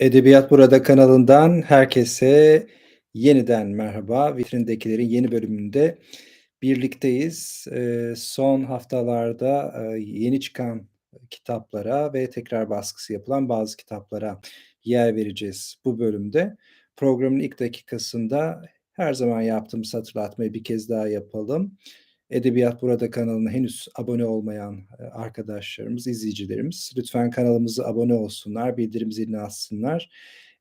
Edebiyat Burada kanalından herkese yeniden merhaba. Vitrindekilerin yeni bölümünde birlikteyiz. Eee, son haftalarda, eee, yeni çıkan kitaplara ve tekrar baskısı yapılan bazı kitaplara yer vereceğiz bu bölümde. Programın ilk dakikasında her zaman yaptığımız hatırlatmayı bir kez daha yapalım. Edebiyat Burada kanalına henüz abone olmayan, eee, arkadaşlarımız, izleyicilerimiz lütfen kanalımıza abone olsunlar, bildirim zilini açsınlar.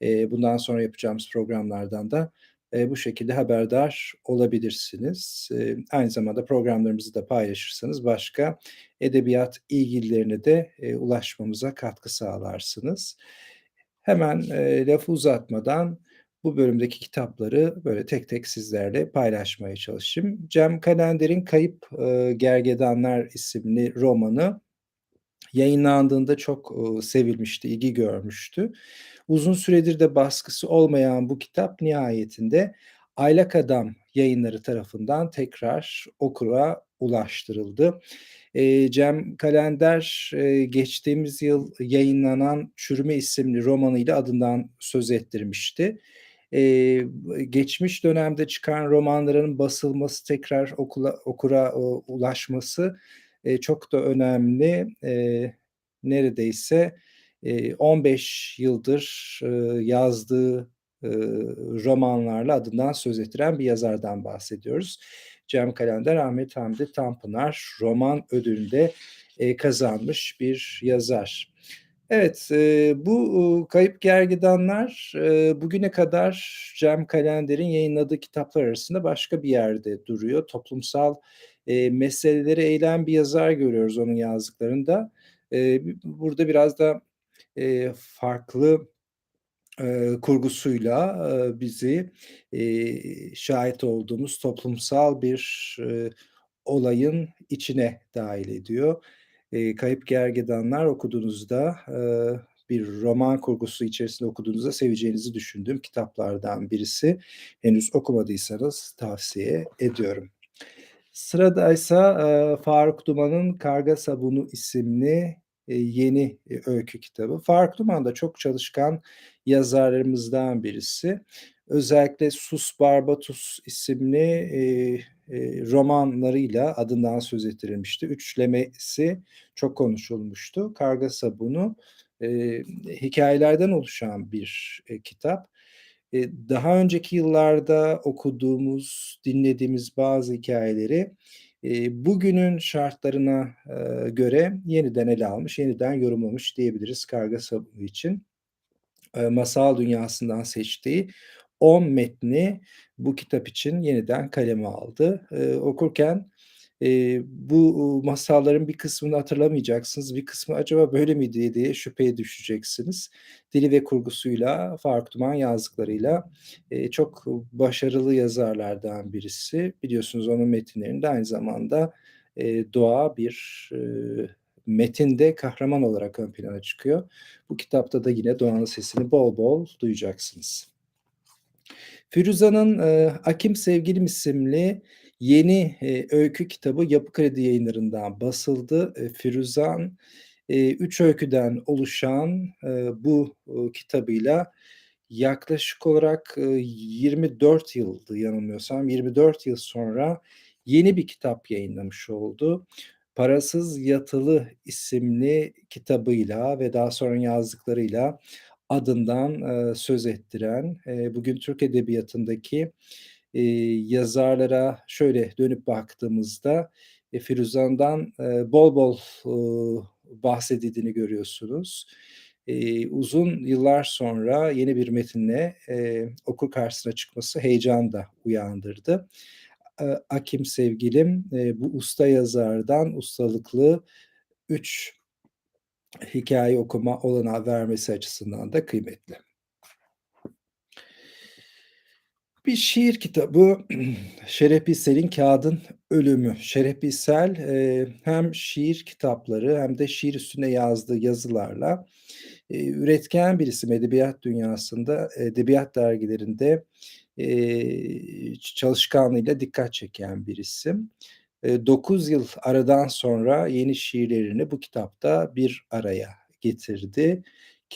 Eee, bundan sonra yapacağımız programlardan da, eee, bu şekilde haberdar olabilirsiniz. Aynı zamanda programlarımızı da paylaşırsanız başka edebiyat ilgililerine de, ulaşmamıza katkı sağlarsınız. Hemen, lafı uzatmadan bu bölümdeki kitapları böyle tek tek sizlerle paylaşmaya çalışayım. Cem Kalender'in Kayıp, eee, Gergedanlar isimli romanı yayınlandığında çok, ııı, sevilmişti, ilgi görmüştü. Uzun süredir de baskısı olmayan bu kitap nihayetinde Aylak Adam Yayınları tarafından tekrar okura ulaştırıldı. Eee, Cem Kalender, eee, geçtiğimiz yıl yayınlanan Çürüme isimli romanıyla adından söz ettirmişti. B geçmiş dönemde çıkan romanlarının basılması, tekrar okula okura, ooo, ulaşması, eee, çok da önemli. Eee, neredeyse, eee, 15 yıldır, ııı, yazdığı, ııı, romanlarla adından söz ettiren bir yazardan bahsediyoruz. Cem Kalender, Ahmet Hamdi Tanpınar Roman Ödülü'nü de, eee, kazanmış bir yazar. Evet, eee, bu, Kayıp Gergedanlar, eee, bugüne kadar Cem Kalender'in yayınladığı kitaplar arasında başka bir yerde duruyor. Toplumsal, eee, meseleleri eğilen bir yazar görüyoruz onun yazdıklarında. Eee, burada biraz da, eee, farklı, eee, kurgusuyla, eee, bizi, eee, şahit olduğumuz toplumsal bir, eee, olayın içine dâhil ediyor. Eee, Kayıp Gergedanlar okuduğunuzda, eee, bir roman kurgusu içerisinde okuduğunuzda seveceğinizi düşündüğüm kitaplardan birisi. Henüz okumadıysanız tavsiye ediyorum. Sıradaysa, eee, Faruk Duman'ın Karga Sabunu isimli, eee, yeni, eee, öykü kitabı. Faruk Duman da çok çalışkan yazarlarımızdan birisi. Özellikle Sus Barbatus isimli, eee, eee, romanlarıyla adından söz ettirilmişti. Üçlemesi çok konuşulmuştu. Karga Sabunu, eee, hikâyelerden oluşan bir, eee, kitap. Eee, daha önceki yıllarda okuduğumuz, dinlediğimiz bazı hikâyeleri, eee, bugünün şartlarına, eee, göre yeniden ele almış, yeniden yorumlamış diyebiliriz Karga Sabunu için. Eee, masal dünyasından seçtiği 10 metni bu kitap için yeniden kaleme aldı. Eee, okurken, eee, bu, masalların bir kısmını hatırlamayacaksınız, bir kısmı "Acaba böyle miydi?" diye şüpheye düşeceksiniz. Dili ve kurgusuyla, Faruk Duman yazdıklarıyla, eee, çok başarılı yazarlardan birisi. Biliyorsunuz onun metinlerinde aynı zamanda, eee, doğa bir, eee, metinde kahraman olarak ön plana çıkıyor. Bu kitapta da yine doğanın sesini bol bol duyacaksınız. Firuza'nın, eee, "Akim Sevgilim" isimli yeni, eee, öykü kitabı Yapı Kredi Yayınları'ndan basıldı. Eee, Firuzan, eee, 3 öyküden oluşan, eee, bu, uuu, kitabıyla yaklaşık olarak, ııı, 24 yıldı yanılmıyorsam, 24 yıl sonra yeni bir kitap yayınlamış oldu. Parasız Yatılı isimli kitabıyla ve daha sonra yazdıklarıyla adından, eee, söz ettiren, eee, bugün Türk edebiyatındaki, eee, yazarlara şöyle dönüp baktığımızda, eee, Firuzan'dan, eee, bol bol, ııı, bahsedildiğini görüyorsunuz. Eee, uzun yıllar sonra yeni bir metinle, eee, okur karşısına çıkması heyecan da uyandırdı. Eee, "Akim Sevgilim", eee, bu usta yazardan ustalıklı 3 hikâye okuma olanağı vermesi açısından da kıymetli. Bir şiir kitabı, Şeref Birsel'in "Kağıdın Ölümü". Şeref Birsel, eee, hem şiir kitapları hem de şiir üstüne yazdığı yazılarla, eee, üretken bir isim. Edebiyat dünyasında, edebiyat dergilerinde, ç çalışkanlığıyla dikkat çeken bir isim. Eee, 9 yıl aradan sonra yeni şiirlerini bu kitapta bir araya getirdi.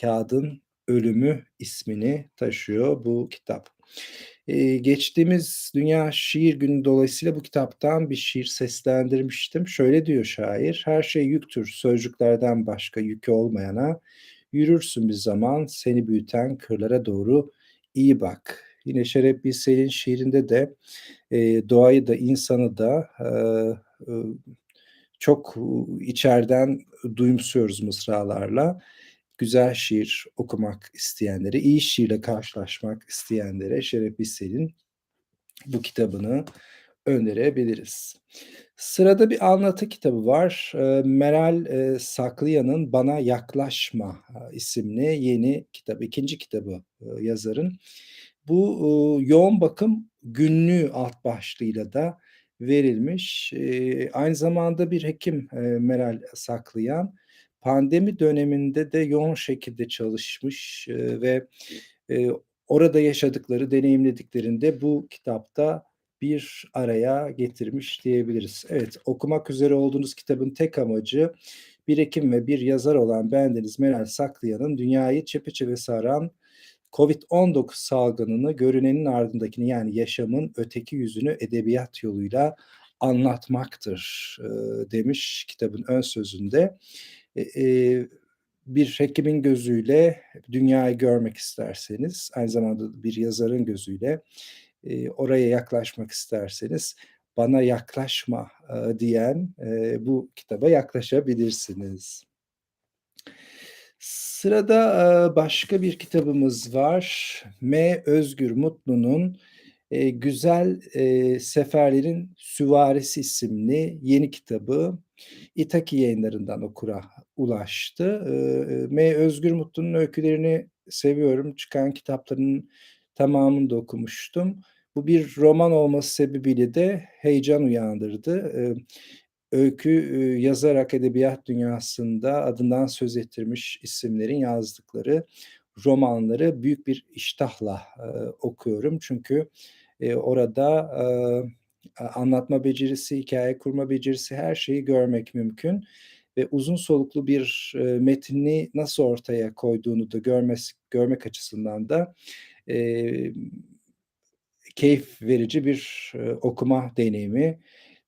"Kağıdın Ölümü ismini taşıyor bu kitap. Geçtiğimiz Dünya Şiir Günü dolayısıyla bu kitaptan bir şiir seslendirmiştim. Şöyle diyor şair: "Her şey yüktür sözcüklerden başka yükü olmayana, yürürsün bir zaman seni büyüten kırlara doğru iyi bak." Yine Şeref Birsel'in şiirinde de, eee, doğayı da insanı da, eee, ııı, çok, uuu, içeriden duyumsuyoruz mısralarla. Güzel şiir okumak isteyenlere, iyi şiirle karşılaşmak isteyenlere Şeref Birsel'in bu kitabını önerebiliriz. Sırada bir anlatı kitabı var. Eee, Meral, Saklıyan'ın "Bana Yaklaşma" isimli yeni kitabı, 2'nci kitabı, yazarın. Bu, uuu, yoğun bakım günlüğü alt başlığıyla da verilmiş. Eee, aynı zamanda bir hekim, eee, Meral Saklıyan. Pandemi döneminde de yoğun şekilde çalışmış, eee, ve, eee, orada yaşadıkları, deneyimlediklerini de bu kitapta bir araya getirmiş diyebiliriz. Evet, okumak üzere olduğunuz kitabın tek amacı bir hekim ve bir yazar olan bendeniz Meral Saklıyan'ın dünyayı çepeçevre saran COVID-19 salgınını, görünenin ardındakini yani yaşamın öteki yüzünü edebiyat yoluyla anlatmaktır, ııı, demiş kitabın ön sözünde. E eee, bir hekimin gözüyle dünyayı görmek isterseniz, aynı zamanda bir yazarın gözüyle, eee, oraya yaklaşmak isterseniz "Bana Yaklaşma" aaa, diyen, eee, bu kitaba yaklaşabilirsiniz. Sırada, başka bir kitabımız var. M. Özgür Mutlu'nun, "Güzel, Seferlerin Süvarisi" isimli yeni kitabı İtaki Yayınları'ndan okura ulaştı. M. Özgür Mutlu'nun öykülerini seviyorum. Çıkan kitaplarının tamamını da okumuştum. Bu bir roman olması sebebiyle de heyecan uyandırdı. Öykü, üüü, yazarak edebiyat dünyasında adından söz ettirmiş isimlerin yazdıkları romanları büyük bir iştahla, ııı, okuyorum. Çünkü, eee, orada, a anlatma becerisi, hikâye kurma becerisi, her şeyi görmek mümkün ve uzun soluklu bir, eee, metni nasıl ortaya koyduğunu da görmes görmek açısından da, emm, keyif verici bir, eee, okuma deneyimi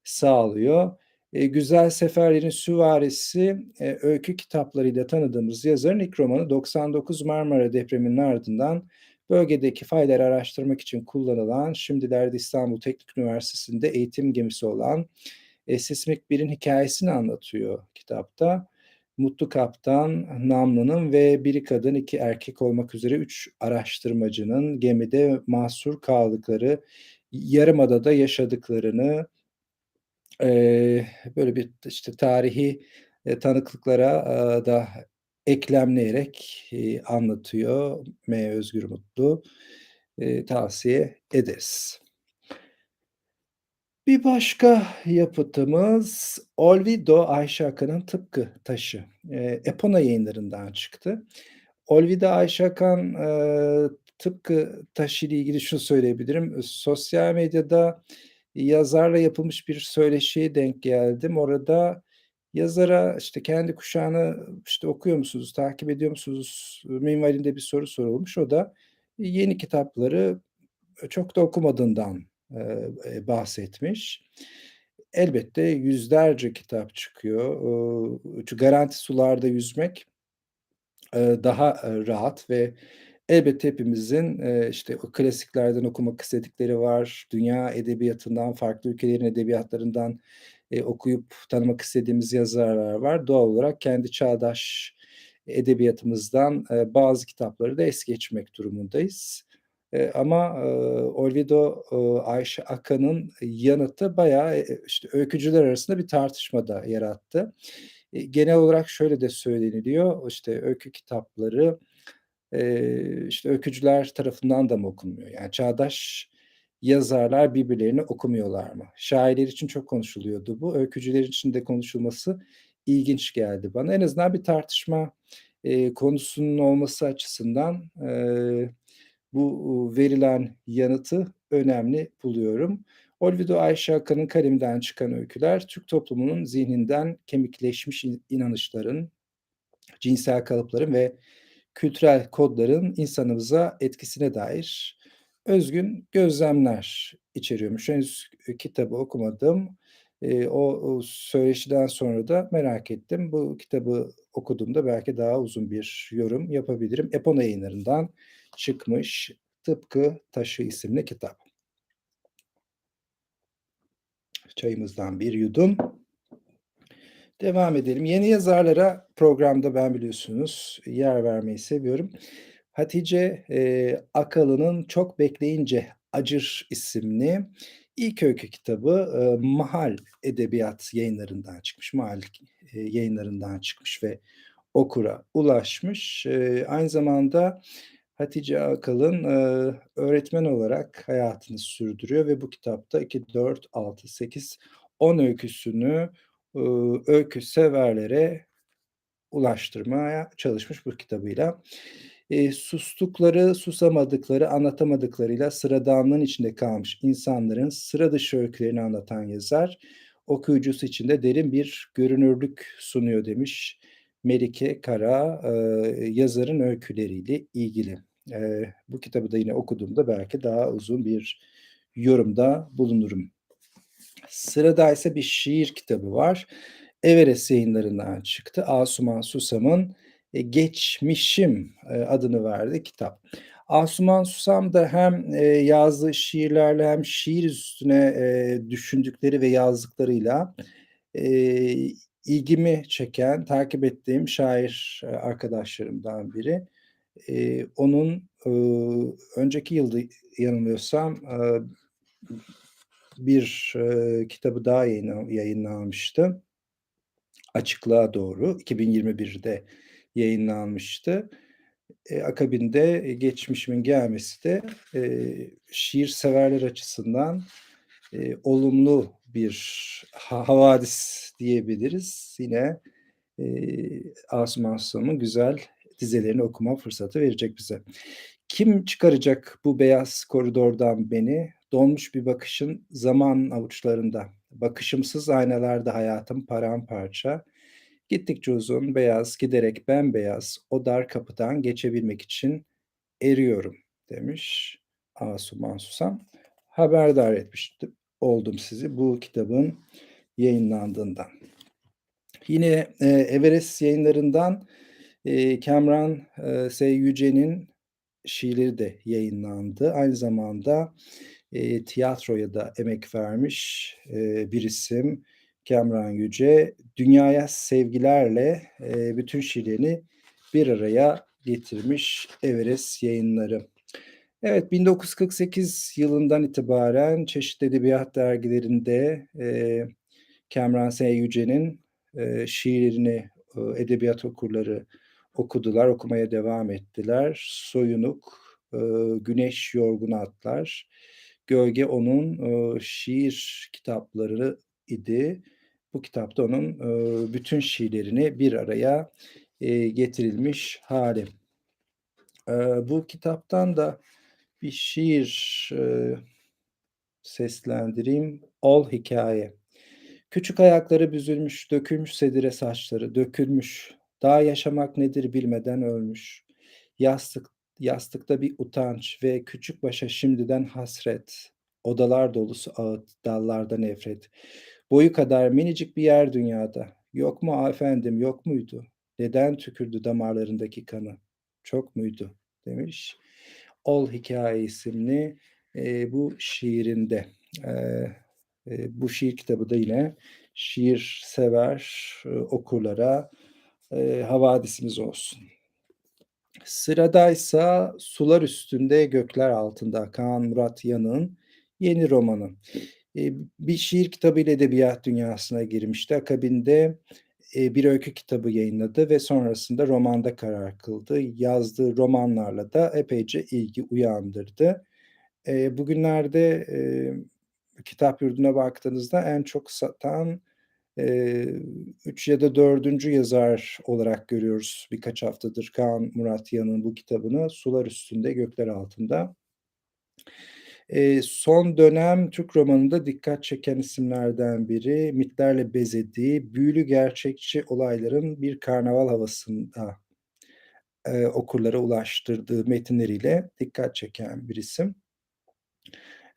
sağlıyor. Eee, Güzel Seferlerin Süvarisi, eee, öykü kitaplarıyla tanıdığımız yazarın ilk romanı. 99 Marmara Depremi'nin ardından bölgedeki fayları araştırmak için kullanılan, şimdilerde İstanbul Teknik Üniversitesi'nde eğitim gemisi olan, eee, Sismik 1'in hikâyesini anlatıyor kitapta. Mutlu Kaptan, Namlı'nın ve 1'i kadın 2 erkek olmak üzere 3 araştırmacının gemide mahsur kaldıkları, yarımadada yaşadıklarını, eee, böyle bir işte tarihi, eee, tanıklıklara, aaa, da eklemleyerek, eee, anlatıyor M. Özgür Mutlu. Eee, tavsiye ederiz. Bir başka yapıtımız Olvido Ayşe Akan'ın Tıpkı Taşı. Eee, Epona Yayınları'ndan çıktı. Olvido Ayşe Akan, eee, Tıpkı Taşı ile ilgili şunu söyleyebilirim. Sosyal medyada yazarla yapılmış bir söyleşiye denk geldim. Orada yazara, işte, kendi kuşağını, işte, okuyor musunuz, takip ediyor musunuz minvalinde bir soru sorulmuş. O da yeni kitapları, çok da okumadığından, eee, bahsetmiş. Elbette yüzlerce kitap çıkıyor. Iıı, çü garanti sularda yüzmek, daha, rahat ve elbette hepimizin, eee, işte, o klasiklerden okumak istedikleri var. Dünya edebiyatından, farklı ülkelerin edebiyatlarından, eee, okuyup tanımak istediğimiz yazarlar var. Doğal olarak kendi çağdaş edebiyatımızdan, eee, bazı kitapları da es geçmek durumundayız. Eee, ama, ııı, Olvido, ııı, Ayşe Akan'ın yanıtı bayağı, eee, işte, öykücüler arasında bir tartışma da yarattı. İii, genel olarak şöyle de söyleniliyor, işte, öykü kitapları, eee, işte, öykücüler tarafından da mı okunmuyor? Yani çağdaş yazarlar birbirlerini okumuyorlar mı? Şairler için çok konuşuluyordu bu. Öykücüler için de konuşulması ilginç geldi bana. En azından bir tartışma, eee, konusunun olması açısından, eee, bu, verilen yanıtı önemli buluyorum. Olvido Ayşe Akan'ın kaleminden çıkan öyküler, Türk toplumunun zihninden kemikleşmiş in inanışların, cinsel kalıpların ve kültürel kodların insanımıza etkisine dair özgün gözlemler içeriyormuş. Henüz, eee, kitabı okumadım. Eee, o o söyleşiden sonra da merak ettim. Bu kitabı okuduğumda belki daha uzun bir yorum yapabilirim. Epona Yayınları'ndan çıkmış Tıpkı Taşı isimli kitap. Çayımızdan bir yudum. Devam edelim. Yeni yazarlara programda ben biliyorsunuz yer vermeyi seviyorum. Hatice, eee, Akalı'nın Çok Bekleyince Acır isimli ilk öykü kitabı, eee, Mahal Edebiyat Yayınları'ndan çıkmış. Mahal, eee, Yayınları'ndan çıkmış ve okura ulaşmış. Eee, aynı zamanda Hatice Akalın, eee, öğretmen olarak hayatını sürdürüyor ve bu kitapta 2, 4, 6, 8, 10 öyküsünü, öykü severlere ulaştırmaya çalışmış bu kitabıyla. Eee, sustukları, susamadıkları, anlatamadıklarıyla sıradanlığın içinde kalmış insanların sıra dışı öykülerini anlatan yazar, okuyucusu için de derin bir görünürlük sunuyor demiş Melike Kara, eee, yazarın öyküleriyle ilgili. Eee, bu kitabı da yine okuduğumda belki daha uzun bir yorumda bulunurum. Sıradaysa bir şiir kitabı var. Everest Yayınları'ndan çıktı. Asuman Susam'ın, eee, Geçmişim, eee, adını verdiği kitap. Asuman Susam da hem, eee, yazdığı şiirlerle hem şiir üstüne, düşündükleri ve yazdıklarıyla, ilgimi çeken, takip ettiğim şair, arkadaşlarımdan biri. Onun, önceki yıldı yanılmıyorsam, eee, bir, eee, kitabı daha yayınla yayınlanmıştı. Açıklığa Doğru 2021'de yayınlanmıştı. Eee, akabinde, eee, Geçmişimin gelmesi de, eee, şiir severler açısından, eee, olumlu bir ha havadis diyebiliriz. Yine, eee, Asuman Susam'ın güzel dizelerini okuma fırsatı verecek bize. Kim çıkaracak bu beyaz koridordan beni? Donmuş bir bakışın zaman avuçlarında. Bakışımsız aynalarda hayatım paramparça. Gittikçe uzun, beyaz, giderek bembeyaz o dar kapıdan geçebilmek için eriyorum demiş Asuman Susam. Haberdar etmiş d oldum sizi bu kitabın yayınlandığından. Yine, eee, Everest Yayınları'ndan, eee, Kemran, eee, S. Yüce'nin şiirleri de yayınlandı. Aynı zamanda, eee, tiyatroya da emek vermiş, eee, bir isim Kemran Yüce. Dünyaya sevgilerle, eee, bütün şiirlerini bir araya getirmiş Everest Yayınları. Evet, 1948 yılından itibaren çeşitli edebiyat dergilerinde, eee, Kemran S. Yüce'nin, eee, şiirlerini, ııı, edebiyat okurları okudular, okumaya devam ettiler. Soyunuk, ııı, Güneş Yorgun Atlar, Gölge onun, ııı, şiir kitapları idi. Bu kitap da onun, ııı, bütün şiirlerini bir araya, eee, getirilmiş hâli. Eee, bu kitaptan da bir şiir, eee, seslendireyim. Ol Hikâye. Küçük ayakları büzülmüş, dökülmüş sedire saçları, dökülmüş. Daha yaşamak nedir bilmeden ölmüş. Yastık yastıkta bir utanç ve küçük başa şimdiden hasret. Odalar dolusu ağıt, dallarda nefret. Boyu kadar minicik bir yer dünyada. Yok mu efendim, yok muydu? Neden tükürdü damarlarındaki kanı? Çok muydu? demiş. Ol Hikâye isimli, eee, bu şiirinde. Eee, eee, bu şiir kitabı da yine şiir sever, ııı, okurlara, eee, havadisimiz olsun. Sıradaysa Sular Üstünde Gökler Altında Kaan Murat Yanık'ın yeni romanı. Bir şiir kitabıyla edebiyat dünyasına girmişti. Akabinde, bir öykü kitabı yayınladı ve sonrasında romanda karar kıldı. Yazdığı romanlarla da epeyce ilgi uyandırdı. Bugünlerde, eee, Kitapyurdu'na baktığınızda en çok satan, 3 ya da 4'üncü yazar olarak görüyoruz birkaç haftadır Kaan Murat Yanık'ın bu kitabını. Sular Üstünde Gökler Altında. Eee, son dönem Türk romanında dikkat çeken isimlerden biri. Mitlerle bezediği büyülü gerçekçi olayların bir karnaval havasında eee, okurlara ulaştırdığı metinleriyle dikkat çeken bir isim.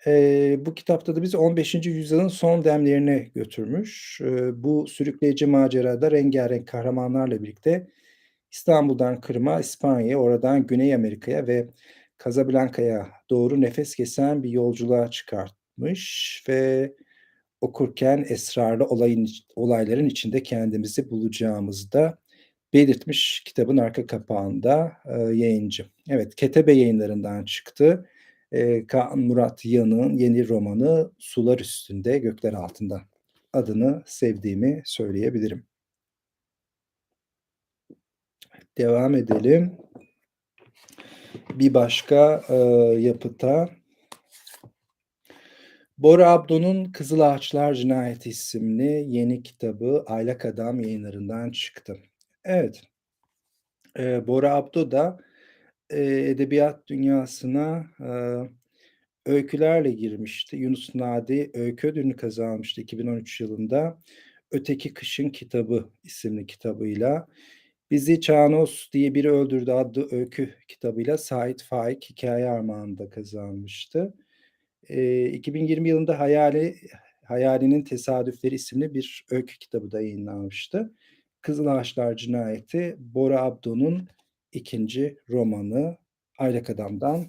Eee, bu kitapta da bizi 15. yüzyılın son demlerine götürmüş. Eee, bu sürükleyici macerada rengârenk kahramanlarla birlikte İstanbul'dan Kırım'a, İspanya'ya, oradan Güney Amerika'ya ve Casablanca'ya doğru nefes kesen bir yolculuğa çıkartmış ve okurken esrarlı olayın olayların içinde kendimizi bulacağımızı da belirtmiş kitabın arka kapağında, eee, yayıncı. Evet, Ketebe Yayınları'ndan çıktı. Eee, Kaan Murat Yanık'ın yeni romanı Sular Üstünde, Gökler Altında. Adını sevdiğimi söyleyebilirim. Devam edelim. Bir başka, eee, yapıta. Bora Abdo'nun Kızıl Ağaçlar Cinayeti isimli yeni kitabı Aylak Adam Yayınları'ndan çıktı. Evet. Eee, Bora Abdo da, eee, edebiyat dünyasına, eee, öykülerle girmişti. Yunus Nadi Öykü Ödülünü kazanmıştı 2013 yılında. Öteki Kışın Kitabı isimli kitabıyla. Bizi Çağnos diye biri öldürdü adlı öykü kitabıyla Sait Faik Hikâye Armağanı'nı da kazanmıştı. Eee, 2020 yılında Hayali Hayali'nin Tesadüfleri isimli bir öykü kitabı da yayınlanmıştı. Kızıl Ağaçlar Cinayeti, Bora Abdo'nun 2'nci romanı Aylak Adam'dan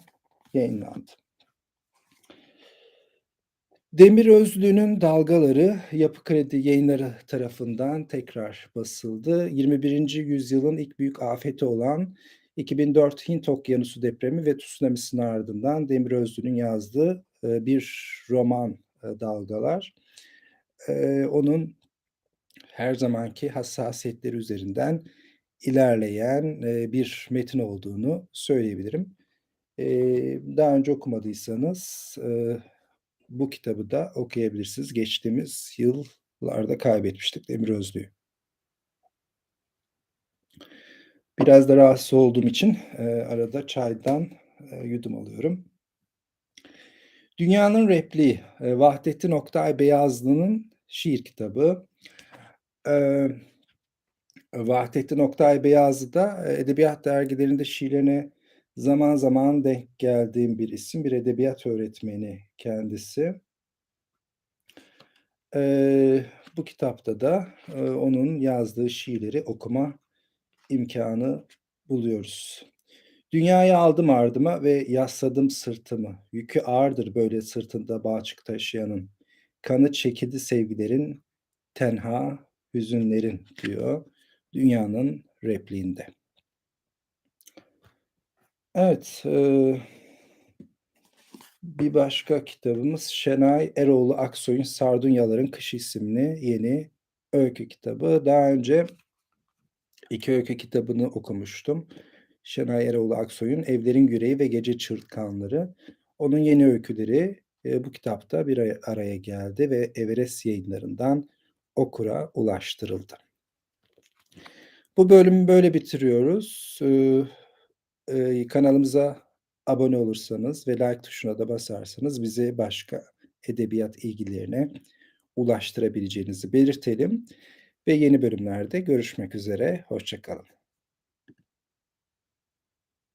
yayınlandı. Demir Özlü'nün Dalgaları Yapı Kredi Yayınları tarafından tekrar basıldı. 21. yüzyılın ilk büyük afeti olan 2004 Hint Okyanusu depremi ve tsunamisinin ardından Demir Özlü'nün yazdığı, eee, bir roman, eee, Dalgalar. Eee, onun her zamanki hassasiyetleri üzerinden ilerleyen, eee, bir metin olduğunu söyleyebilirim. Eee, daha önce okumadıysanız, eee, bu kitabı da okuyabilirsiniz. Geçtiğimiz yıllarda kaybetmiştik Demir Özlü'yü. Biraz da rahatsız olduğum için, arada çaydan, yudum alıyorum. Dünyanın Repliği, eee, Vahdettin Oktay Beyazlı'nın şiir kitabı. Vahdettin Oktay Beyazlı da, eee, edebiyat dergilerinde şiirlerine zaman zaman denk geldiğim bir isim. Bir edebiyat öğretmeni kendisi. Eee, bu kitapta da, eee, onun yazdığı şiirleri okuma imkânı buluyoruz. Dünyayı aldım ardıma ve yasladım sırtımı. Yükü ağırdır böyle sırtında balçık taşıyanın. Kanı çekildi sevgilerin, tenha hüzünlerin diyor Dünyanın Repliği'nde. Evet, eee bir başka kitabımız Şenay Eroğlu Aksoy'un Sardunyaların Kışı isimli yeni öykü kitabı. Daha önce 2 öykü kitabını okumuştum. Şenay Eroğlu Aksoy'un Evlerin Yüreği ve Gece Çırtkanları. Onun yeni öyküleri, eee, bu kitapta bir aya araya geldi ve Everest Yayınları'ndan okura ulaştırıldı. Bu bölümü böyle bitiriyoruz. Iıı, eee, kanalımıza abone olursanız ve like tuşuna da basarsanız bizi başka edebiyat ilgilerine ulaştırabileceğinizi belirtelim ve yeni bölümlerde görüşmek üzere, hoşça kalın.